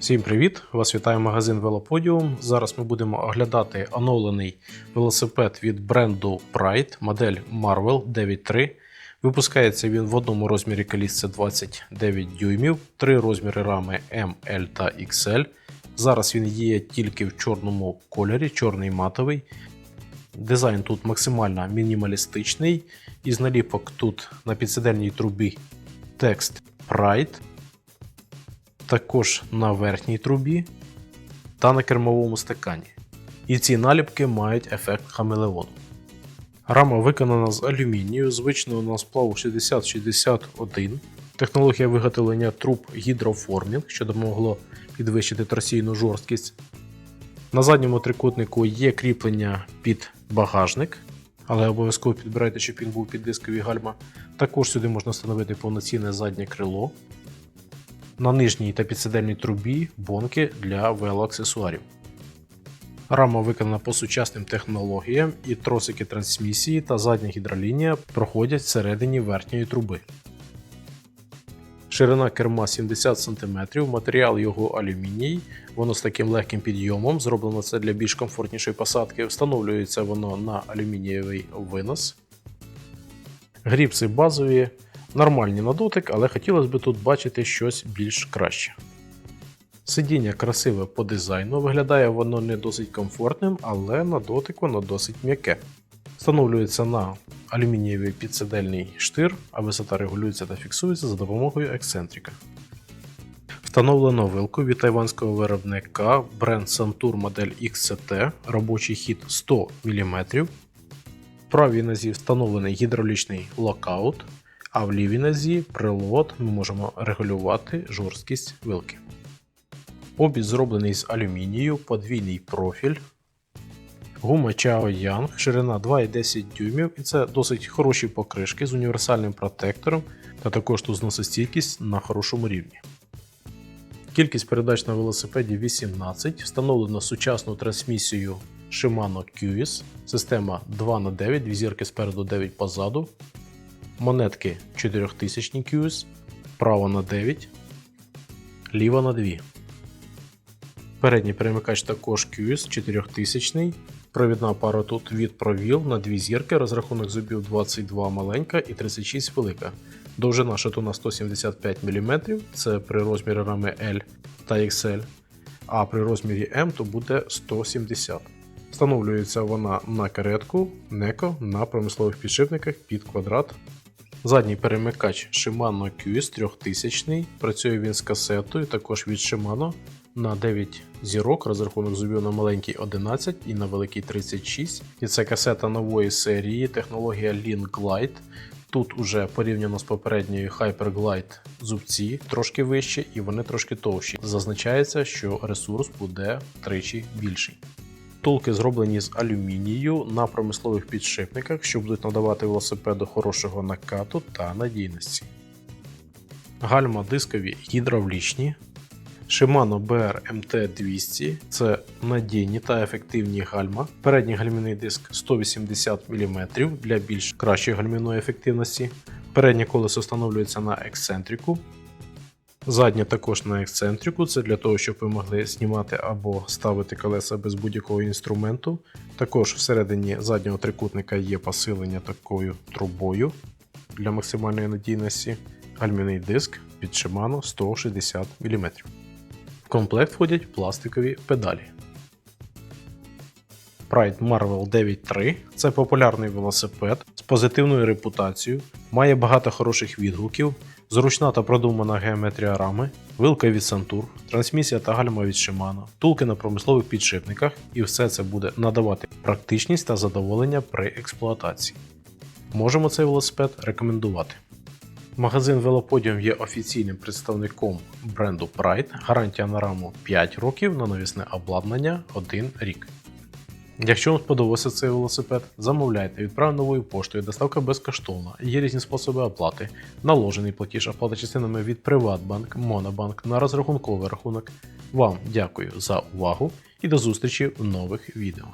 Всім привіт! Вас вітає магазин Велоподіум. Зараз ми будемо оглядати оновлений велосипед від бренду Pride, модель Marvel 9.3. Випускається він в одному розмірі колісце 29 дюймів, три розміри рами M, L та XL. Зараз він є тільки в чорному кольорі, чорний матовий. Дизайн тут максимально мінімалістичний. Із наліпок тут на підсидельній трубі текст Pride також на верхній трубі та на кермовому стакані. І ці наліпки мають ефект хамелеону. Рама виконана з алюмінію, звичного на сплаву 6061. Технологія виготовлення труб гідроформінг, що допомогло підвищити торсійну жорсткість. На задньому трикутнику є кріплення під багажник, але обов'язково підбирайте, щоб він був під дискові гальма. Також сюди можна встановити повноцінне заднє крило. На нижній та підсидельній трубі бонки для велоаксесуарів. Рама виконана по сучасним технологіям і тросики трансмісії та задня гідролінія проходять всередині верхньої труби. Ширина керма 70 см, матеріал його алюміній, воно з таким легким підйомом, зроблено це для більш комфортнішої посадки. Встановлюється воно на алюмінієвий винос. Гріпси базові, нормальні на дотик, але хотілося б тут бачити щось більш краще. Сидіння красиве по дизайну, виглядає воно не досить комфортним, але на дотик воно досить м'яке. Встановлюється на алюмінієвий підсидельний штир, а висота регулюється та фіксується за допомогою ексцентрика. Встановлено вилку від тайванського виробника бренд Santur модель XCT, робочий хід 100 мм. В правій нозі встановлений гідравлічний локаут, а в лівій нозі прилот ми можемо регулювати жорсткість вилки. Обід зроблений з алюмінію, подвійний профіль. Гума Chao Yang, ширина 2,10 дюймів, і це досить хороші покришки з універсальним протектором та також тут зносостійкість на хорошому рівні. Кількість передач на велосипеді 18, встановлено сучасну трансмісію Shimano QS, система 2х9, дві зірки спереду 9 позаду, монетки 4000 QS, право на 9, ліва на 2. Передній перемикач також QS 4000. Провідна пара тут від провіл на дві зірки, розрахунок зубів 22 маленька і 36 велика. Довжина шатуна 175 мм, це при розмірі рами L та XL, а при розмірі M то буде 170 Встановлюється вона на каретку, неко на промислових підшипниках під квадрат. Задній перемикач Shimano QS 3000, працює він з касетою, також від Shimano на 9 зірок, розрахунок зубів на маленький 11 і на великий 36. І це касета нової серії, технологія Link Glide. Тут уже порівняно з попередньою Hyperglide зубці трошки вищі і вони трошки товщі. Зазначається, що ресурс буде тричі більший. Втулки зроблені з алюмінію на промислових підшипниках, що будуть надавати велосипеду хорошого накату та надійності. Гальма дискові гідравлічні. Shimano BR MT200 це надійні та ефективні гальма. Передній гальмівний диск 180 мм для більш кращої гальмівної ефективності. Переднє колесо встановлюється на ексцентрику. Заднє також на ексцентрику, це для того, щоб ви могли знімати або ставити колеса без будь-якого інструменту. Також всередині заднього трикутника є посилення такою трубою для максимальної надійності. Гальмівний диск від Shimano 160 мм. В комплект входять пластикові педалі. Pride Marvel 9.3 це популярний велосипед з позитивною репутацією, має багато хороших відгуків, зручна та продумана геометрія рами, вилка від Santur, трансмісія та гальма від Shimano, втулки на промислових підшипниках, і все це буде надавати практичність та задоволення при експлуатації. Можемо цей велосипед рекомендувати. Магазин Велоподіум є офіційним представником бренду Pride. Гарантія на раму 5 років, на навісне обладнання 1 рік. Якщо вам сподобався цей велосипед, замовляйте, відправ новою поштою, доставка безкоштовна, є різні способи оплати, наложений платіж, оплата частинами від Приватбанк, Монобанк на розрахунковий рахунок. Вам дякую за увагу і до зустрічі в нових відео.